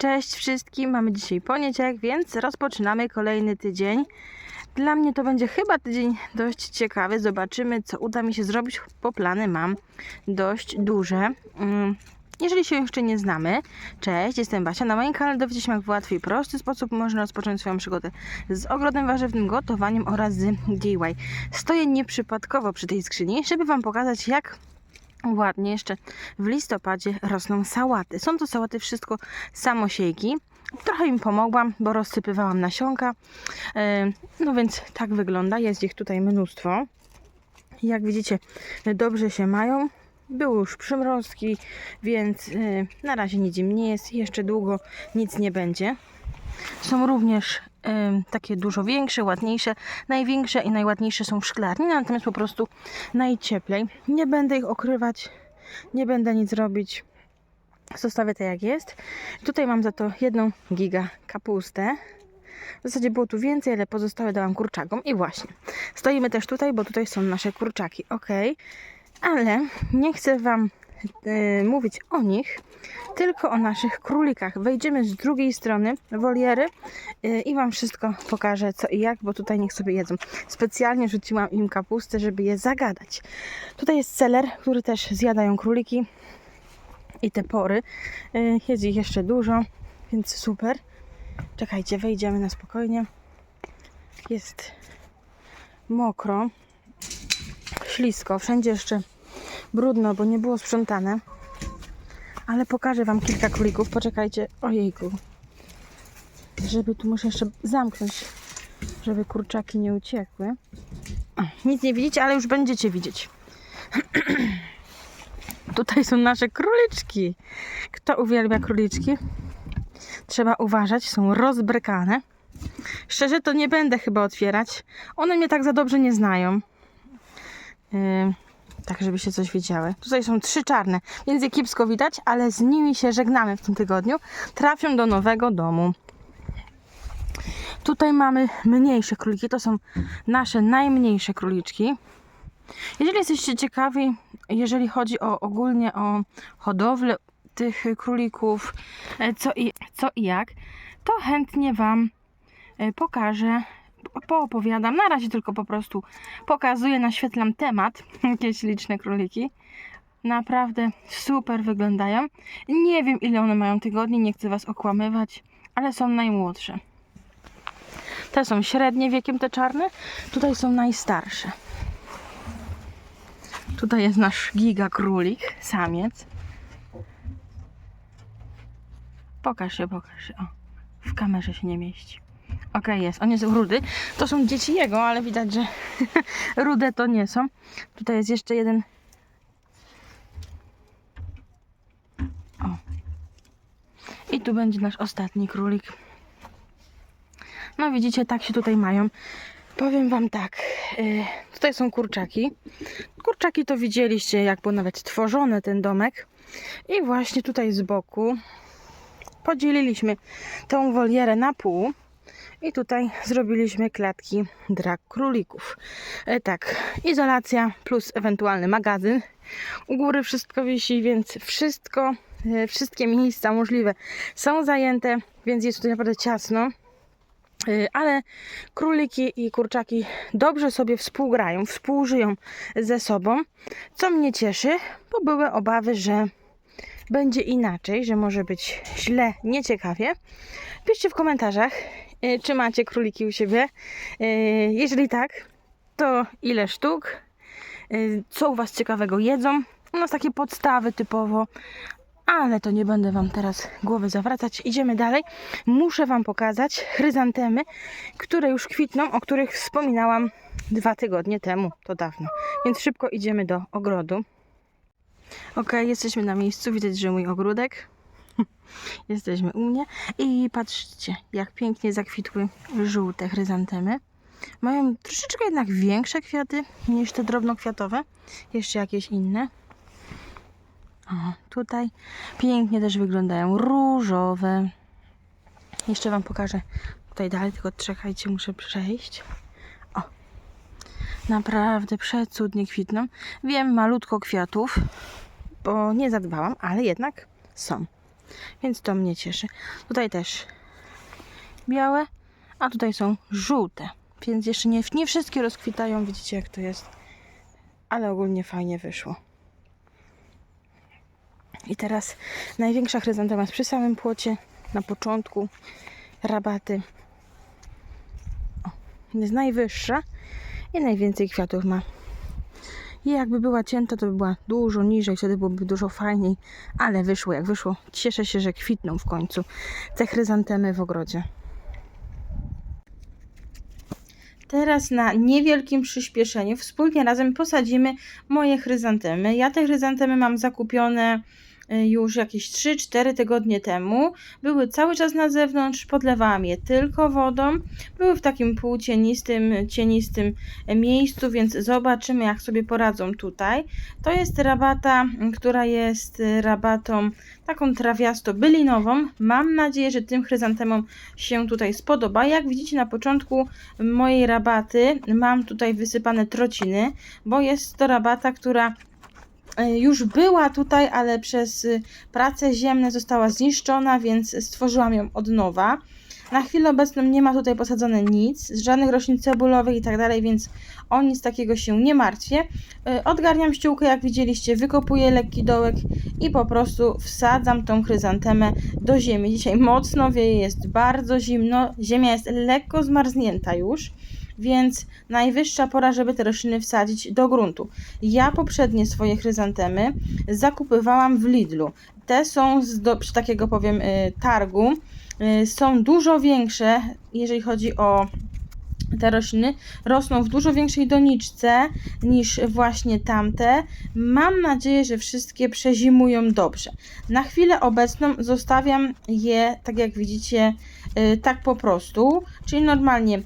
Cześć wszystkim, mamy dzisiaj poniedziałek, więc rozpoczynamy kolejny tydzień. Dla mnie to będzie chyba tydzień dość ciekawy. Zobaczymy, co uda mi się zrobić, bo plany mam dość duże. Mm, Jeżeli się jeszcze nie znamy, cześć, jestem Basia. Na moim kanale dowiecie się, jak w łatwy i prosty sposób można rozpocząć swoją przygodę z ogrodem warzywnym, gotowaniem oraz z DIY. Stoję nieprzypadkowo przy tej skrzyni, żeby Wam pokazać, jak ładnie jeszcze w listopadzie rosną sałaty. Są to sałaty wszystko samosiejki. Trochę im pomogłam, bo rozsypywałam nasionka. E, No więc tak wygląda. Jest ich tutaj mnóstwo. Jak widzicie, dobrze się mają. Były już przymrozki, więc e, na razie nic im nie jest. Jeszcze długo nic nie będzie. Są również takie dużo większe, ładniejsze. Największe i najładniejsze są w szklarni, natomiast po prostu najcieplej. Nie będę ich okrywać, nie będę nic robić. Zostawię to jak jest. Tutaj mam za to jedną giga kapustę. W zasadzie było tu więcej, ale pozostałe dałam kurczakom. I właśnie, stoimy też tutaj, bo tutaj są nasze kurczaki. Ok, ale nie chcę Wam mówić o nich, tylko o naszych królikach. Wejdziemy z drugiej strony woliery y, i Wam wszystko pokażę co i jak, bo tutaj niech sobie jedzą. Specjalnie rzuciłam im kapustę, żeby je zagadać. Tutaj jest seler, który też zjadają króliki i te pory. Y, Jest ich jeszcze dużo, więc super. Czekajcie, wejdziemy na spokojnie. Jest mokro, ślisko, wszędzie jeszcze brudno, bo nie było sprzątane. Ale pokażę Wam kilka królików. Poczekajcie. Ojejku. Żeby tu muszę jeszcze zamknąć, żeby kurczaki nie uciekły. O, nic nie widzicie, ale już będziecie widzieć. Tutaj są nasze króliczki. Kto uwielbia króliczki? Trzeba uważać, są rozbrykane. Szczerze to nie będę chyba otwierać. One mnie tak za dobrze nie znają. Yy, tak, żebyście coś wiedziały. Tutaj są trzy czarne, więc je kiepsko widać, ale z nimi się żegnamy w tym tygodniu. Trafią do nowego domu. Tutaj mamy mniejsze króliki. To są nasze najmniejsze króliczki. Jeżeli jesteście ciekawi, jeżeli chodzi o ogólnie o hodowlę tych królików, e, co i, co i jak, to chętnie Wam e, pokażę, poopowiadam. Na razie tylko po prostu pokazuję, naświetlam temat. Jakie śliczne króliki. Naprawdę super wyglądają. Nie wiem ile one mają tygodni, nie chcę Was okłamywać, ale są najmłodsze. Te są średnie wiekiem, te czarne. Tutaj są najstarsze. Tutaj jest nasz giga królik, samiec. Pokaż się, pokaż się. O, w kamerze się nie mieści. Okej, jest. On jest rudy. To są dzieci jego, ale widać, że rude to nie są. Tutaj jest jeszcze jeden. O. I tu będzie nasz ostatni królik. No widzicie, tak się tutaj mają. Powiem Wam tak, y, tutaj są kurczaki. Kurczaki to widzieliście, jak był nawet tworzony ten domek. I właśnie tutaj z boku podzieliliśmy tą wolierę na pół. I tutaj zrobiliśmy klatki dla królików. E, tak, izolacja plus ewentualny magazyn. U góry wszystko wisi, więc wszystko, e, wszystkie miejsca możliwe są zajęte, więc jest tutaj naprawdę ciasno. Y, ale króliki i kurczaki dobrze sobie współgrają, współżyją ze sobą, co mnie cieszy, bo były obawy, że będzie inaczej, że może być źle, nieciekawie. Piszcie w komentarzach, czy macie króliki u siebie. Y, Jeżeli tak, to ile sztuk, Y, co u Was ciekawego jedzą. U nas takie podstawy typowo, ale to nie będę Wam teraz głowy zawracać. Idziemy dalej. Muszę Wam pokazać chryzantemy, które już kwitną, o których wspominałam dwa tygodnie temu. To dawno. Więc szybko idziemy do ogrodu. Ok, jesteśmy na miejscu. Widać, że mój ogródek. Jesteśmy u mnie. I patrzcie, jak pięknie zakwitły żółte chryzantemy. Mają troszeczkę jednak większe kwiaty niż te drobnokwiatowe. Jeszcze jakieś inne. O, tutaj pięknie też wyglądają różowe. Jeszcze Wam pokażę tutaj dalej, tylko czekajcie, muszę przejść. O, naprawdę przecudnie kwitną. Wiem, malutko kwiatów, bo nie zadbałam, ale jednak są. Więc to mnie cieszy. Tutaj też białe, a tutaj są żółte, więc jeszcze nie, nie wszystkie rozkwitają, widzicie jak to jest, ale ogólnie fajnie wyszło. I teraz największa chryzantema jest przy samym płocie, na początku, rabaty. O, jest najwyższa i najwięcej kwiatów ma. I jakby była cięta, to by była dużo niżej, wtedy byłoby dużo fajniej, ale wyszło jak wyszło. Cieszę się, że kwitną w końcu te chryzantemy w ogrodzie. Teraz na niewielkim przyspieszeniu wspólnie razem posadzimy moje chryzantemy. Ja te chryzantemy mam zakupione już jakieś 3-4 tygodnie temu. Były cały czas na zewnątrz, podlewałam je tylko wodą. Były w takim półcienistym, cienistym miejscu, więc zobaczymy jak sobie poradzą tutaj. To jest rabata, która jest y, rabatą taką trawiasto-bylinową. Mam nadzieję, że tym chryzantemom się tutaj spodoba. Jak widzicie na początku mojej rabaty mam tutaj wysypane trociny, bo jest to rabata, która e, już była tutaj, ale przez y, prace ziemne została zniszczona, więc stworzyłam ją od nowa. Na chwilę obecną nie ma tutaj posadzone nic, żadnych roślin cebulowych i tak dalej, więc o nic takiego się nie martwię. Y, Odgarniam ściółkę, jak widzieliście, wykopuję lekki dołek i po prostu wsadzam tą chryzantemę do ziemi. Dzisiaj mocno wieje, jest bardzo zimno, ziemia jest lekko zmarznięta już, więc najwyższa pora, żeby te rośliny wsadzić do gruntu. Ja poprzednie swoje chryzantemy zakupywałam w Lidlu. Te są z do, takiego powiem y, targu. Y, Są dużo większe, jeżeli chodzi o te rośliny rosną w dużo większej doniczce niż właśnie tamte. Mam nadzieję, że wszystkie przezimują dobrze. Na chwilę obecną zostawiam je, tak jak widzicie, y, tak po prostu, czyli normalnie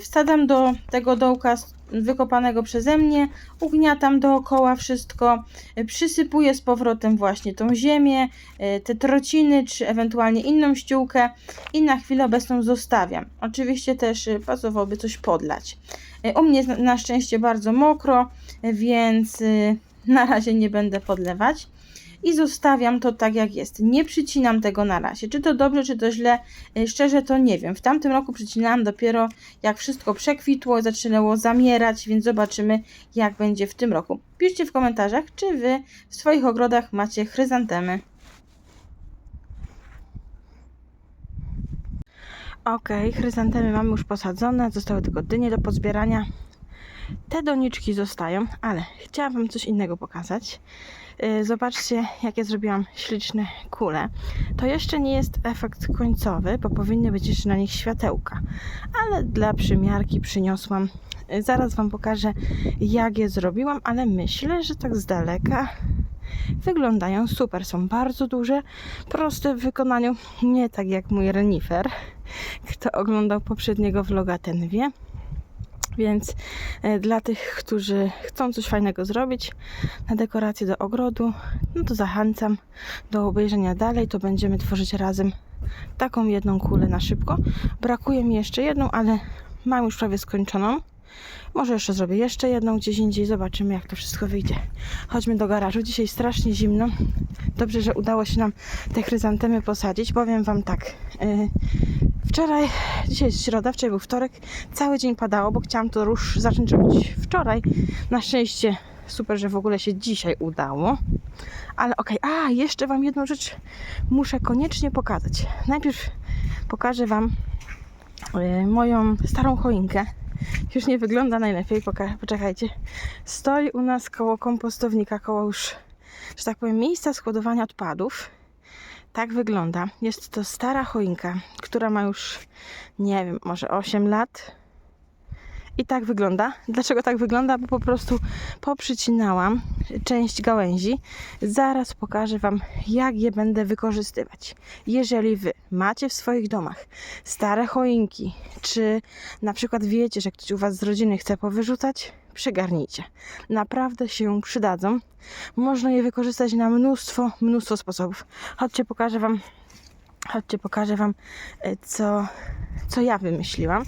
wsadzam do tego dołka wykopanego przeze mnie, ugniatam dookoła wszystko, y, przysypuję z powrotem właśnie tą ziemię, y, te trociny, czy ewentualnie inną ściółkę i na chwilę obecną zostawiam. Oczywiście też y, pasowałoby coś podlać. Y, U mnie na- szczęście bardzo mokro, y, więc y, na razie nie będę podlewać. I zostawiam to tak jak jest. Nie przycinam tego na razie. Czy to dobrze, czy to źle, y, szczerze to nie wiem. W tamtym roku przycinałam dopiero jak wszystko przekwitło, zaczynało zamierać, więc zobaczymy jak będzie w tym roku. Piszcie w komentarzach, czy wy w swoich ogrodach macie chryzantemy. Ok, chryzantemy mamy już posadzone, zostały tylko dynie do pozbierania. Te doniczki zostają, ale chciałam Wam coś innego pokazać. Yy, Zobaczcie, jakie zrobiłam śliczne kule. To jeszcze nie jest efekt końcowy, bo powinny być jeszcze na nich światełka, ale dla przymiarki przyniosłam. Yy, Zaraz Wam pokażę, jak je zrobiłam, ale myślę, że tak z daleka wyglądają super. Są bardzo duże, proste w wykonaniu, nie tak jak mój renifer. Kto oglądał poprzedniego vloga, ten wie. Więc e, dla tych, którzy chcą coś fajnego zrobić na dekorację do ogrodu, no to zachęcam do obejrzenia dalej. To będziemy tworzyć razem taką jedną kulę na szybko. Brakuje mi jeszcze jedną, ale mam już prawie skończoną. Może jeszcze zrobię jeszcze jedną gdzieś indziej. Zobaczymy, jak to wszystko wyjdzie. Chodźmy do garażu. Dzisiaj strasznie zimno. Dobrze, że udało się nam te chryzantemy posadzić. Powiem Wam tak. Yy, wczoraj, dzisiaj jest środa, wczoraj był wtorek. Cały dzień padało, bo chciałam to już zacząć robić wczoraj. Na szczęście super, że w ogóle się dzisiaj udało. Ale okej, a jeszcze Wam jedną rzecz muszę koniecznie pokazać. Najpierw pokażę Wam yy, moją starą choinkę. Już nie wygląda najlepiej, poczekajcie. Stoi u nas koło kompostownika, koło już, że tak powiem, miejsca składowania odpadów. Tak wygląda. Jest to stara choinka, która ma już, nie wiem, może 8 lat. I tak wygląda. Dlaczego tak wygląda? Bo po prostu poprzycinałam część gałęzi. Zaraz pokażę Wam, jak je będę wykorzystywać. Jeżeli Wy macie w swoich domach stare choinki, czy na przykład wiecie, że ktoś u Was z rodziny chce powyrzucać, przygarnijcie. Naprawdę się przydadzą. Można je wykorzystać na mnóstwo, mnóstwo sposobów. Chodźcie, pokażę Wam, chodźcie, pokażę Wam, e, co, co ja wymyśliłam.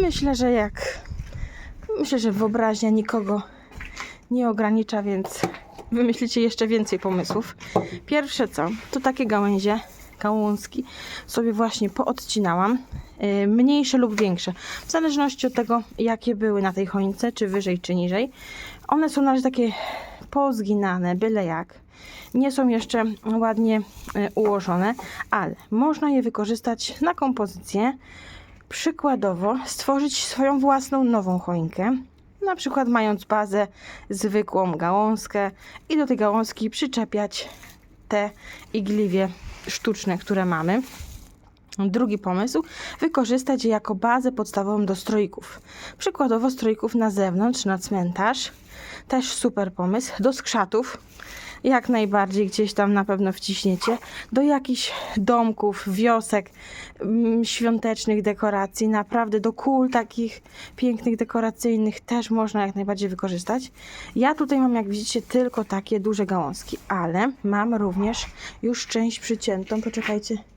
Myślę, że jak, myślę, że wyobraźnia nikogo nie ogranicza, więc wymyślicie jeszcze więcej pomysłów. Pierwsze co, to takie gałęzie gałązki sobie właśnie poodcinałam. Y, Mniejsze lub większe, w zależności od tego, jakie były na tej choince, czy wyżej, czy niżej. One są na razie takie pozginane, byle jak. Nie są jeszcze ładnie y, ułożone, ale można je wykorzystać na kompozycję. Przykładowo stworzyć swoją własną nową choinkę. Na przykład mając bazę, zwykłą gałązkę i do tej gałązki przyczepiać te igliwie sztuczne, które mamy. Drugi pomysł, wykorzystać je jako bazę podstawową do stroików. Przykładowo stroików na zewnątrz, na cmentarz. Też super pomysł. Do skrzatów, jak najbardziej gdzieś tam na pewno wciśniecie. Do jakichś domków, wiosek, mm, świątecznych dekoracji, naprawdę do kul takich pięknych, dekoracyjnych też można jak najbardziej wykorzystać. Ja tutaj mam, jak widzicie, tylko takie duże gałązki, ale mam również już część przyciętą. Poczekajcie.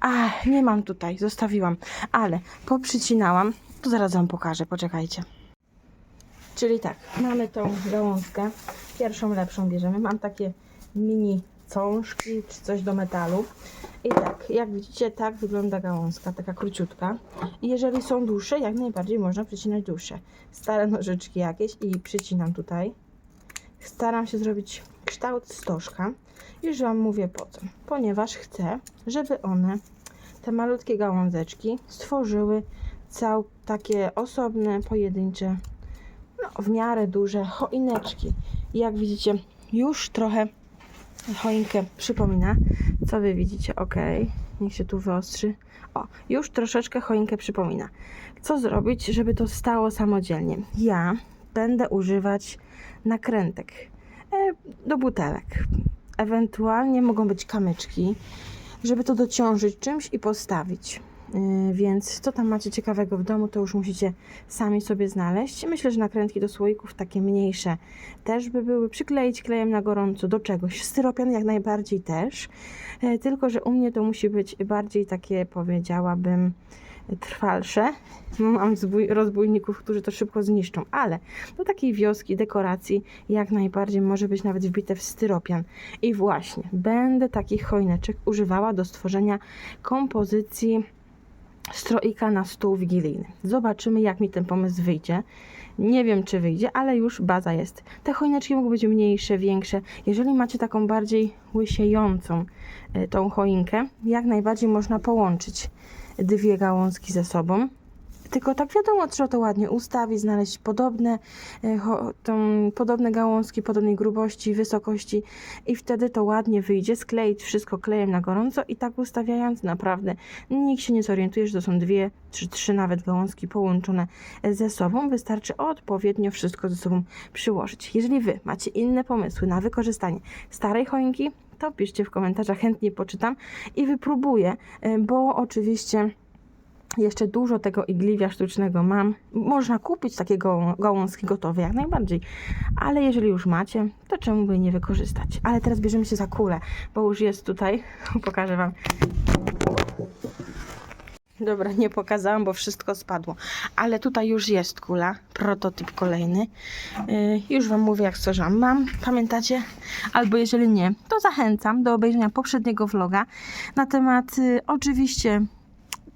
A, nie mam tutaj, zostawiłam, ale poprzycinałam. To zaraz Wam pokażę, poczekajcie. Czyli tak, mamy tą gałązkę. Pierwszą lepszą bierzemy. Mam takie mini cążki czy coś do metalu. I tak, jak widzicie, tak wygląda gałązka, taka króciutka. I jeżeli są dłuższe, jak najbardziej można przycinać dłuższe. Stare nożyczki jakieś i przycinam tutaj. Staram się zrobić kształt stożka. Już Wam mówię po co. Ponieważ chcę, żeby one, te malutkie gałązeczki, stworzyły cał takie osobne, pojedyncze no, w miarę duże choineczki. I jak widzicie, już trochę choinkę przypomina. Co wy widzicie? Ok, niech się tu wyostrzy. O, już troszeczkę choinkę przypomina. Co zrobić, żeby to stało samodzielnie? Ja będę używać nakrętek e, do butelek. Ewentualnie mogą być kamyczki, żeby to dociążyć czymś i postawić. Yy, Więc co tam macie ciekawego w domu, to już musicie sami sobie znaleźć. Myślę, że nakrętki do słoików takie mniejsze też by były. Przykleić klejem na gorąco do czegoś. Styropian jak najbardziej też. E, Tylko, że u mnie to musi być bardziej takie, powiedziałabym, trwalsze. Mam zbój, rozbójników, którzy to szybko zniszczą, ale do takiej wioski, dekoracji jak najbardziej może być nawet wbite w styropian. I właśnie, będę takich choineczek używała do stworzenia kompozycji stroika na stół wigilijny. Zobaczymy, jak mi ten pomysł wyjdzie. Nie wiem, czy wyjdzie, ale już baza jest. Te choineczki mogą być mniejsze, większe. Jeżeli macie taką bardziej łysiejącą y, tą choinkę, jak najbardziej można połączyć dwie gałązki ze sobą. Tylko tak wiadomo, trzeba to ładnie ustawić, znaleźć podobne, e, tą, podobne gałązki, podobnej grubości, wysokości i wtedy to ładnie wyjdzie, skleić wszystko klejem na gorąco i tak ustawiając naprawdę nikt się nie zorientuje, że to są dwie czy trzy nawet gałązki połączone ze sobą. Wystarczy odpowiednio wszystko ze sobą przyłożyć. Jeżeli Wy macie inne pomysły na wykorzystanie starej choinki, to piszcie w komentarzach, chętnie poczytam i wypróbuję, e, bo oczywiście jeszcze dużo tego igliwia sztucznego mam. Można kupić takie gał- gałązki gotowe jak najbardziej, ale jeżeli już macie, to czemu by nie wykorzystać? Ale teraz bierzemy się za kulę, bo już jest tutaj. Pokażę Wam. Dobra, nie pokazałam, bo wszystko spadło. Ale tutaj już jest kula, prototyp kolejny. Yy, już Wam mówię, jak stworzyłam. Mam, pamiętacie? Albo jeżeli nie, to zachęcam do obejrzenia poprzedniego vloga na temat y, oczywiście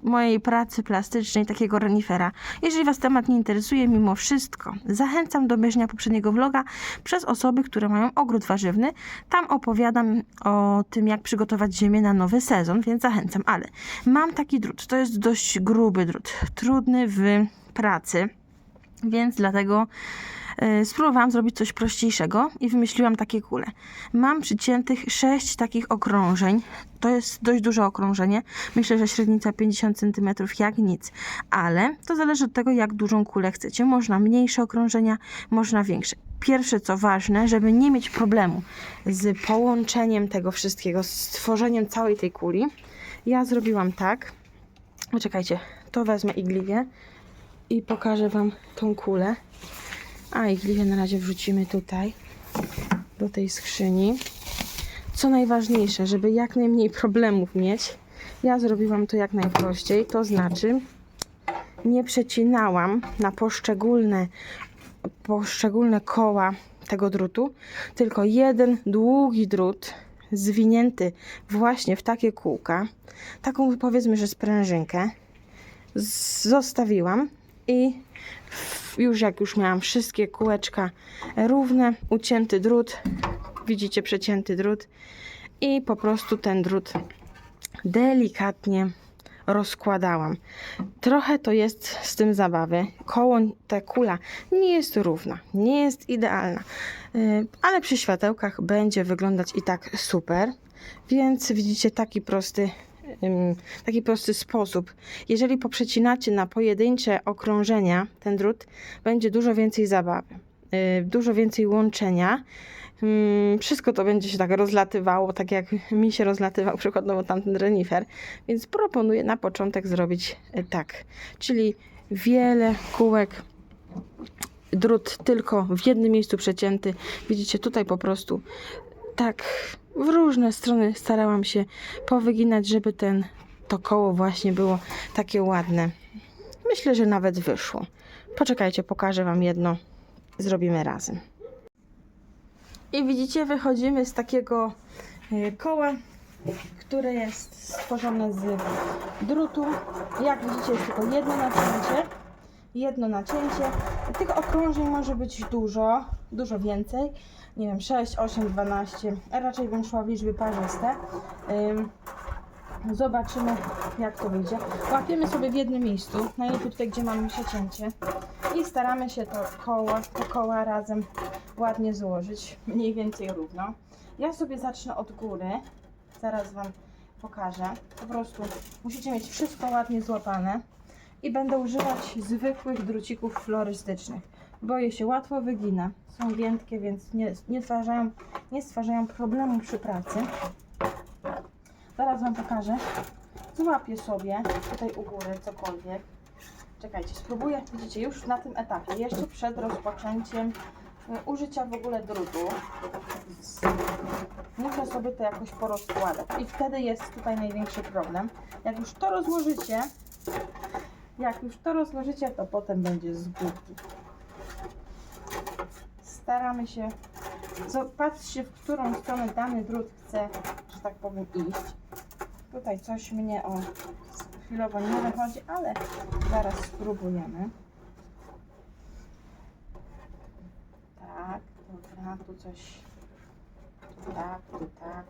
mojej pracy plastycznej, takiego renifera. Jeżeli Was temat nie interesuje, mimo wszystko, zachęcam do obejrzenia poprzedniego vloga przez osoby, które mają ogród warzywny. Tam opowiadam o tym, jak przygotować ziemię na nowy sezon, więc zachęcam. Ale mam taki drut, to jest dość gruby drut, trudny w pracy, więc dlatego spróbowałam zrobić coś prościejszego i wymyśliłam takie kule. Mam przyciętych 6 takich okrążeń. To jest dość duże okrążenie. Myślę, że średnica 50 cm jak nic. Ale to zależy od tego, jak dużą kulę chcecie. Można mniejsze okrążenia, można większe. Pierwsze co ważne, żeby nie mieć problemu z połączeniem tego wszystkiego, z stworzeniem całej tej kuli. Ja zrobiłam tak. Poczekajcie, to wezmę igliwie i pokażę Wam tą kulę. A igliwie na razie wrzucimy tutaj, do tej skrzyni. Co najważniejsze, żeby jak najmniej problemów mieć, ja zrobiłam to jak najprościej. To znaczy, nie przecinałam na poszczególne, poszczególne koła tego drutu, tylko jeden długi drut zwinięty właśnie w takie kółka, taką powiedzmy, że sprężynkę, zostawiłam i już jak już miałam wszystkie kółeczka równe, ucięty drut, widzicie przecięty drut i po prostu ten drut delikatnie rozkładałam. Trochę to jest z tym zabawy. Koło, ta kula nie jest równa, nie jest idealna, yy, ale przy światełkach będzie wyglądać i tak super. Więc widzicie taki prosty, taki prosty sposób. Jeżeli poprzecinacie na pojedyncze okrążenia ten drut, będzie dużo więcej zabawy, yy, dużo więcej łączenia. Wszystko to będzie się tak rozlatywało, tak jak mi się rozlatywał przykładowo tamten renifer. Więc proponuję na początek zrobić e, tak. Czyli wiele kółek, drut tylko w jednym miejscu przecięty. Widzicie tutaj po prostu tak w różne strony starałam się powyginać, żeby ten to koło właśnie było takie ładne. Myślę, że nawet wyszło. Poczekajcie, pokażę Wam jedno. Zrobimy razem. I widzicie, wychodzimy z takiego e, koła, które jest stworzone z drutu. Jak widzicie, jest tylko jedno nacięcie. Jedno nacięcie. Tych okrążeń może być dużo, dużo więcej. Nie wiem, 6, 8, 12. A raczej bym szła w liczby parzyste. Ym, Zobaczymy, jak to wyjdzie. Łapiemy sobie w jednym miejscu, najlepiej tutaj, gdzie mamy przecięcie. I staramy się to koło, te koła razem ładnie złożyć, mniej więcej równo. Ja sobie zacznę od góry, zaraz Wam pokażę. Po prostu musicie mieć wszystko ładnie złapane i będę używać zwykłych drucików florystycznych. Boję się, łatwo wygina. Są giętkie, więc nie, nie, stwarzają, nie stwarzają problemu przy pracy. Zaraz Wam pokażę. Złapię sobie tutaj u góry cokolwiek. Czekajcie, spróbuję. Widzicie, już na tym etapie, jeszcze przed rozpoczęciem e, użycia w ogóle drutu. Muszę sobie to jakoś porozkładać. I wtedy jest tutaj największy problem. Jak już to rozłożycie, jak już to rozłożycie, to potem będzie z górki. Staramy się. Zobaczcie, w którą stronę dany drut chce, że tak powiem, iść. Tutaj coś mnie o chwilowo nie wychodzi, ale zaraz spróbujemy. Tak, dobra, tu coś. Tu tak, tu tak.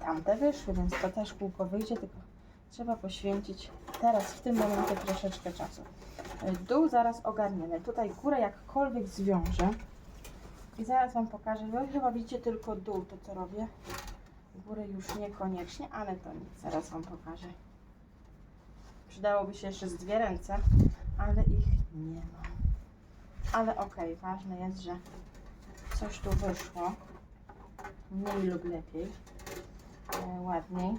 Tamte wyszły, więc to też kółko wyjdzie, tylko trzeba poświęcić teraz w tym momencie troszeczkę czasu. Dół zaraz ogarniemy. Tutaj górę jakkolwiek zwiążę. I zaraz Wam pokażę. Wy chyba widzicie tylko dół, to co robię. Góry już niekoniecznie, ale to nic. Zaraz Wam pokażę. Przydałoby się jeszcze z dwie ręce, ale ich nie ma. Ale okej, ważne jest, że coś tu wyszło. Mniej lub lepiej. E, ładniej.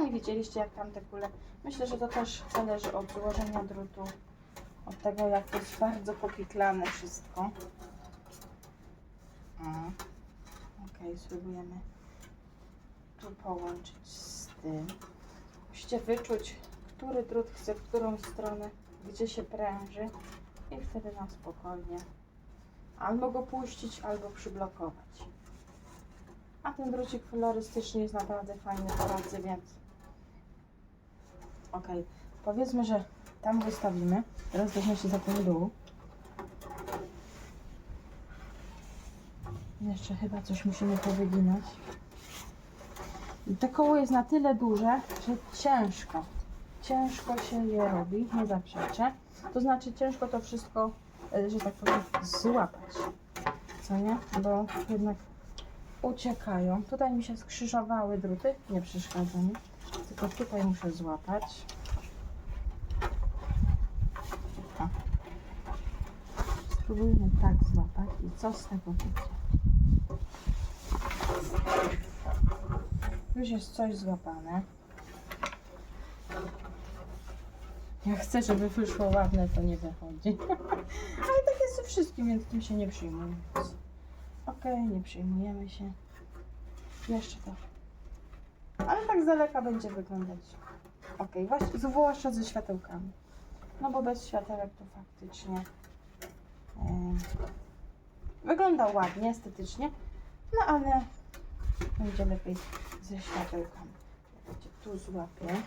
Sami widzieliście, jak tam te kule. Myślę, że to też zależy od złożenia drutu, od tego, jak to jest bardzo popiklane wszystko. Ok, spróbujemy tu połączyć z tym. Musicie wyczuć, który drut chce w którą stronę, gdzie się pręży i wtedy na spokojnie albo go puścić, albo przyblokować. A ten drucik kolorystyczny jest naprawdę fajny w pracy, więc ok, powiedzmy, że tam wystawimy. Teraz weźmie się za ten dół. Jeszcze chyba coś musimy powyginać. I to koło jest na tyle duże, że ciężko. Ciężko się je robi, nie zaprzeczę. To znaczy ciężko to wszystko, e, że tak powiem, złapać. Co nie? Bo jednak uciekają. Tutaj mi się skrzyżowały druty, nie przeszkadza mi. Tylko tutaj muszę złapać. O. Spróbujmy tak złapać i co z tego będzie. Już jest coś złapane. Jak chcę, żeby wyszło ładne, to nie wychodzi. Ale tak jest ze wszystkim, więc tym się nie przyjmuję. Okej, nie przyjmujemy się. Jeszcze to. Ale tak z daleka będzie wyglądać. Okej, właśnie, zwłaszcza ze światełkami. No bo bez światełek to faktycznie em, wygląda ładnie, estetycznie, No ale będzie lepiej ze światełkami. Czekajcie, tu złapię.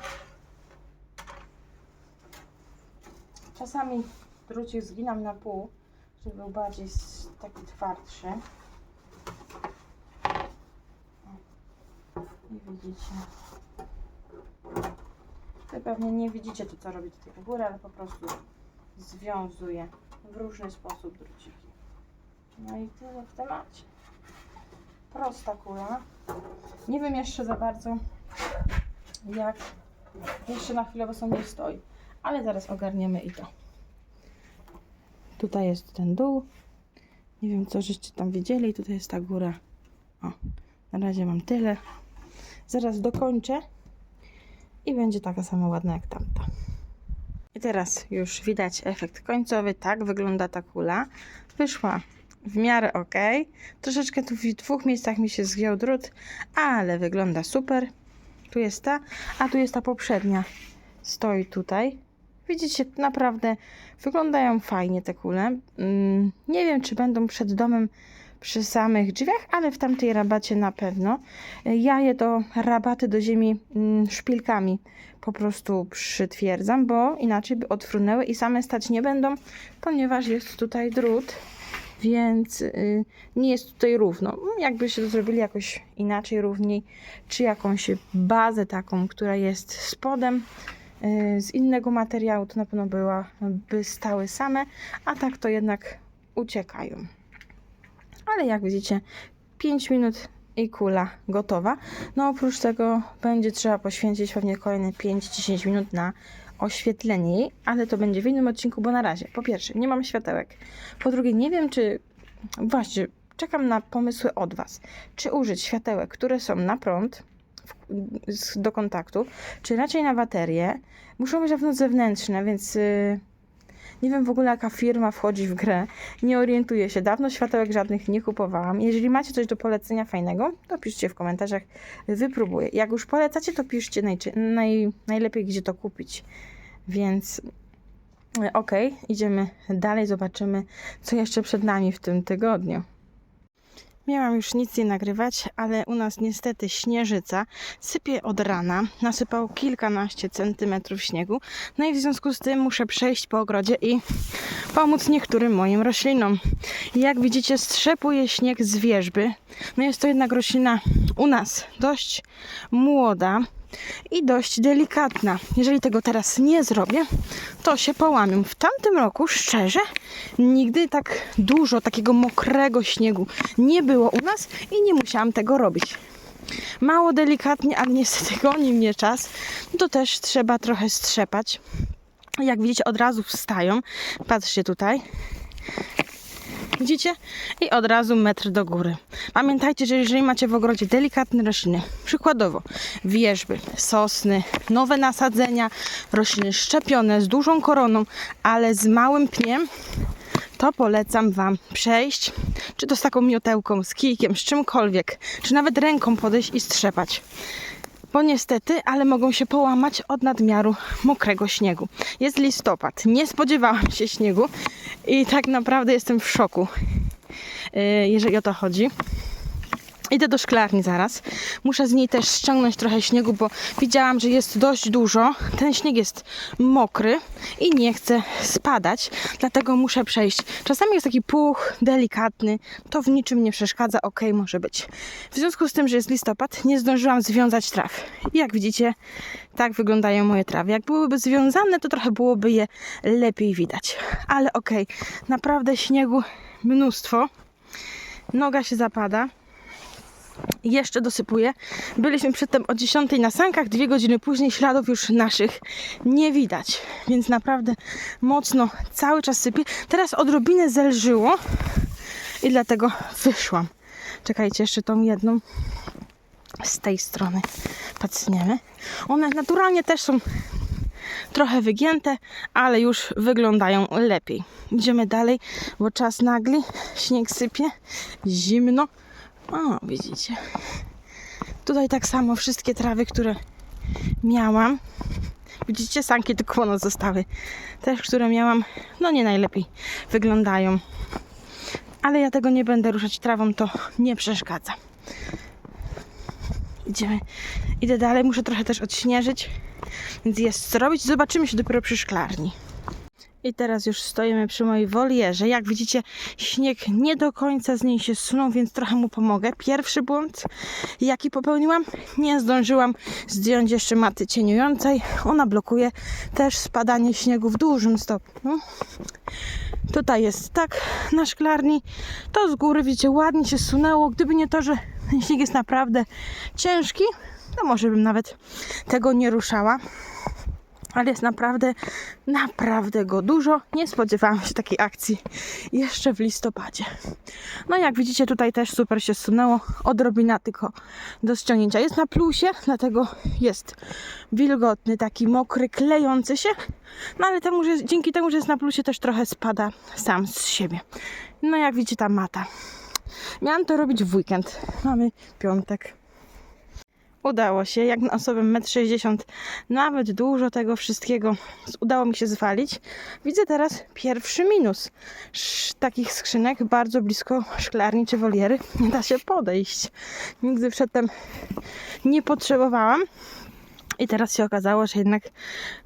Czasami drucik zginam na pół, żeby był bardziej taki twardszy. I widzicie. Wy pewnie nie widzicie to, co robię tutaj u góry, ale po prostu związuję w różny sposób druciki. No i tyle w temacie. Prosta kula. Nie wiem jeszcze za bardzo, jak jeszcze na chwilę obecną nie stoi, ale zaraz ogarniemy i to. Tutaj jest ten dół. Nie wiem, co żeście tam widzieli. Tutaj jest ta góra. O, na razie mam tyle. Zaraz dokończę i będzie taka sama ładna jak tamta. I teraz już widać efekt końcowy. Tak wygląda ta kula. Wyszła w miarę ok. Troszeczkę tu w dwóch miejscach mi się zgiął drut, ale wygląda super. Tu jest ta, a tu jest ta poprzednia. Stoi tutaj. Widzicie, naprawdę wyglądają fajnie te kule. Mm, Nie wiem, czy będą przed domem przy samych drzwiach, ale w tamtej rabacie na pewno. Ja je do rabaty do ziemi mm, szpilkami po prostu przytwierdzam, bo inaczej by odfrunęły i same stać nie będą, ponieważ jest tutaj drut, więc y, nie jest tutaj równo. Jakby się to zrobili jakoś inaczej, równiej, czy jakąś bazę taką, która jest spodem y, z innego materiału, to na pewno byłaby stały same, a tak to jednak uciekają. Ale jak widzicie, 5 minut i kula gotowa. No oprócz tego będzie trzeba poświęcić pewnie kolejne 5-10 minut na oświetlenie jej, ale to będzie w innym odcinku, bo na razie po pierwsze nie mam światełek, po drugie nie wiem czy właśnie czekam na pomysły od Was, czy użyć światełek, które są na prąd do kontaktu, czy raczej na baterię. Muszą być na pewno zewnętrzne, więc yy, nie wiem w ogóle jaka firma wchodzi w grę. Nie orientuję się. Dawno światełek żadnych nie kupowałam. Jeżeli macie coś do polecenia fajnego, to piszcie w komentarzach. Wypróbuję. Jak już polecacie, to piszcie najczy- naj, najlepiej, gdzie to kupić. Więc e, okej, idziemy dalej. Zobaczymy, co jeszcze przed nami w tym tygodniu. Miałam już nic nie nagrywać, ale u nas niestety śnieżyca sypie od rana. Nasypał kilkanaście centymetrów śniegu. No i w związku z tym muszę przejść po ogrodzie i pomóc niektórym moim roślinom. Jak widzicie, strzepuje śnieg z wierzby. No jest to jednak roślina u nas dość młoda i dość delikatna. Jeżeli tego teraz nie zrobię, to się połamią. W tamtym roku, szczerze, nigdy tak dużo takiego mokrego śniegu nie było u nas i nie musiałam tego robić. Mało delikatnie, ale niestety goni mnie czas. To też trzeba trochę strzepać. Jak widzicie, od razu wstają. Patrzcie tutaj. Widzicie? I od razu metr do góry. Pamiętajcie, że jeżeli macie w ogrodzie delikatne rośliny, przykładowo wierzby, sosny, nowe nasadzenia, rośliny szczepione z dużą koroną, ale z małym pniem, to polecam Wam przejść, czy to z taką miotełką, z kijkiem, z czymkolwiek, czy nawet ręką podejść i strzepać bo niestety, ale mogą się połamać od nadmiaru mokrego śniegu. Jest listopad, nie spodziewałam się śniegu i tak naprawdę jestem w szoku, yy, jeżeli o to chodzi. Idę do szklarni zaraz. Muszę z niej też ściągnąć trochę śniegu, bo widziałam, że jest dość dużo. Ten śnieg jest mokry i nie chce spadać, dlatego muszę przejść. Czasami jest taki puch, delikatny, to w niczym nie przeszkadza, ok, może być. W związku z tym, że jest listopad, nie zdążyłam związać traw. I jak widzicie, tak wyglądają moje trawy. Jak byłyby związane, to trochę byłoby je lepiej widać. Ale ok, naprawdę śniegu mnóstwo. Noga się zapada jeszcze dosypuję. Byliśmy przedtem o 10 na sankach, dwie godziny później śladów już naszych nie widać. Więc naprawdę mocno cały czas sypie. Teraz odrobinę zelżyło i dlatego wyszłam. Czekajcie, jeszcze tą jedną z tej strony pacniemy. One naturalnie też są trochę wygięte, ale już wyglądają lepiej. Idziemy dalej, bo czas nagli, śnieg sypie, zimno. O, widzicie. Tutaj tak samo wszystkie trawy, które miałam. Widzicie, sanki tylko one zostały. Też, które miałam, no nie najlepiej wyglądają. Ale ja tego nie będę ruszać trawą, to nie przeszkadza. Idziemy, idę dalej, muszę trochę też odśnieżyć, więc jest co robić. Zobaczymy się dopiero przy szklarni. I teraz już stoimy przy mojej wolierze. Jak widzicie, śnieg nie do końca z niej się zsunął, więc trochę mu pomogę. Pierwszy błąd, jaki popełniłam, nie zdążyłam zdjąć jeszcze maty cieniującej. Ona blokuje też spadanie śniegu w dużym stopniu. Tutaj jest tak na szklarni. To z góry, widzicie, ładnie się sunęło. Gdyby nie to, że śnieg jest naprawdę ciężki, to może bym nawet tego nie ruszała ale jest naprawdę, naprawdę go dużo. Nie spodziewałam się takiej akcji jeszcze w listopadzie. No jak widzicie, tutaj też super się sunęło. Odrobina tylko do ściągnięcia. Jest na plusie, dlatego jest wilgotny, taki mokry, klejący się. No ale temu, że, dzięki temu, że jest na plusie, też trochę spada sam z siebie. No jak widzicie, ta mata. Miałam to robić w weekend. Mamy piątek. Udało się, jak na osobę 1,60 m, nawet dużo tego wszystkiego udało mi się zwalić. Widzę teraz pierwszy minus Sz- takich skrzynek bardzo blisko szklarni czy woliery. Nie da się podejść. Nigdy przedtem nie potrzebowałam. I teraz się okazało, że jednak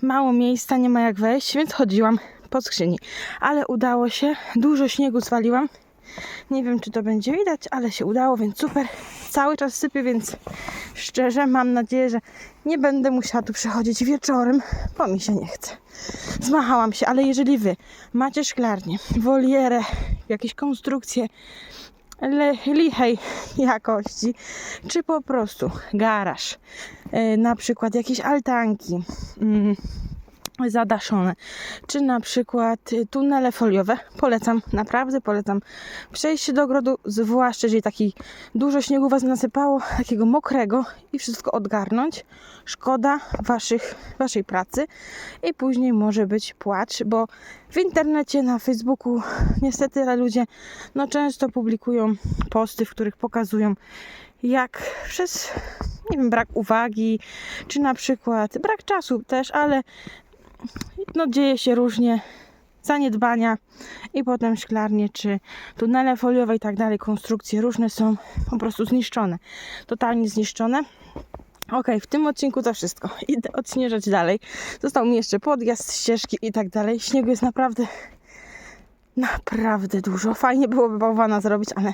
mało miejsca, nie ma jak wejść, więc chodziłam po skrzyni. Ale udało się, dużo śniegu zwaliłam. Nie wiem, czy to będzie widać, ale się udało, więc super. Cały czas sypię, więc szczerze mam nadzieję, że nie będę musiała tu przychodzić wieczorem, bo mi się nie chce. Zmachałam się, ale jeżeli wy macie szklarnię, wolierę, jakieś konstrukcje lichej jakości, czy po prostu garaż, yy, na przykład jakieś altanki, mm, zadaszone, czy na przykład y, tunele foliowe. Polecam, naprawdę polecam przejść do ogrodu, zwłaszcza jeżeli taki dużo śniegu was nasypało, takiego mokrego i wszystko odgarnąć. Szkoda waszych, waszej pracy i później może być płacz, bo w internecie, na Facebooku niestety ludzie no, często publikują posty, w których pokazują jak przez nie wiem, brak uwagi, czy na przykład brak czasu też, ale no dzieje się różnie, zaniedbania i potem szklarnie czy tunele foliowe i tak dalej, konstrukcje różne są po prostu zniszczone, totalnie zniszczone. Ok, w tym odcinku to wszystko. Idę odśnieżać dalej. Został mi jeszcze podjazd, ścieżki i tak dalej. Śniegu jest naprawdę, naprawdę dużo. Fajnie byłoby bałwana zrobić, ale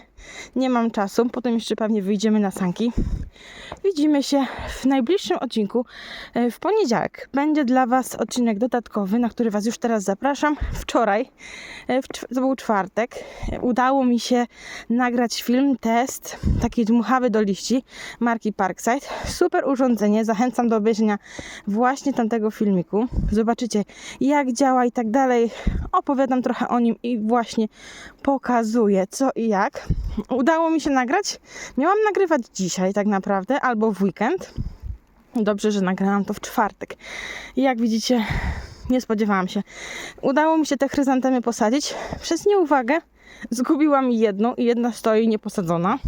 nie mam czasu. Potem jeszcze pewnie wyjdziemy na sanki. Widzimy się w najbliższym odcinku e, w poniedziałek. Będzie dla Was odcinek dodatkowy, na który Was już teraz zapraszam. Wczoraj, e, to był czwartek, udało mi się nagrać film, test, taki dmuchawy do liści marki Parkside. Super urządzenie, zachęcam do obejrzenia właśnie tamtego filmiku. Zobaczycie jak działa i tak dalej. Opowiadam trochę o nim i właśnie pokazuję co i jak. Udało mi się nagrać. Miałam nagrywać dzisiaj tak naprawdę, albo w weekend. Dobrze, że nagrałam to w czwartek. I jak widzicie, nie spodziewałam się. Udało mi się te chryzantemy posadzić. Przez nieuwagę zgubiłam jedną i jedna stoi nieposadzona.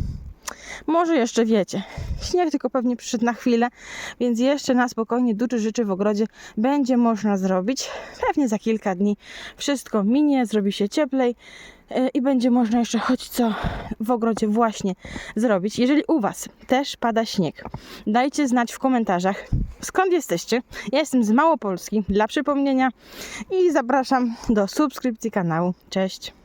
Może jeszcze wiecie, śnieg tylko pewnie przyszedł na chwilę, więc jeszcze na spokojnie dużo rzeczy w ogrodzie będzie można zrobić. Pewnie za kilka dni wszystko minie, zrobi się cieplej e, i będzie można jeszcze choć co w ogrodzie właśnie zrobić. Jeżeli u Was też pada śnieg, dajcie znać w komentarzach skąd jesteście. Ja jestem z Małopolski, dla przypomnienia i zapraszam do subskrypcji kanału. Cześć!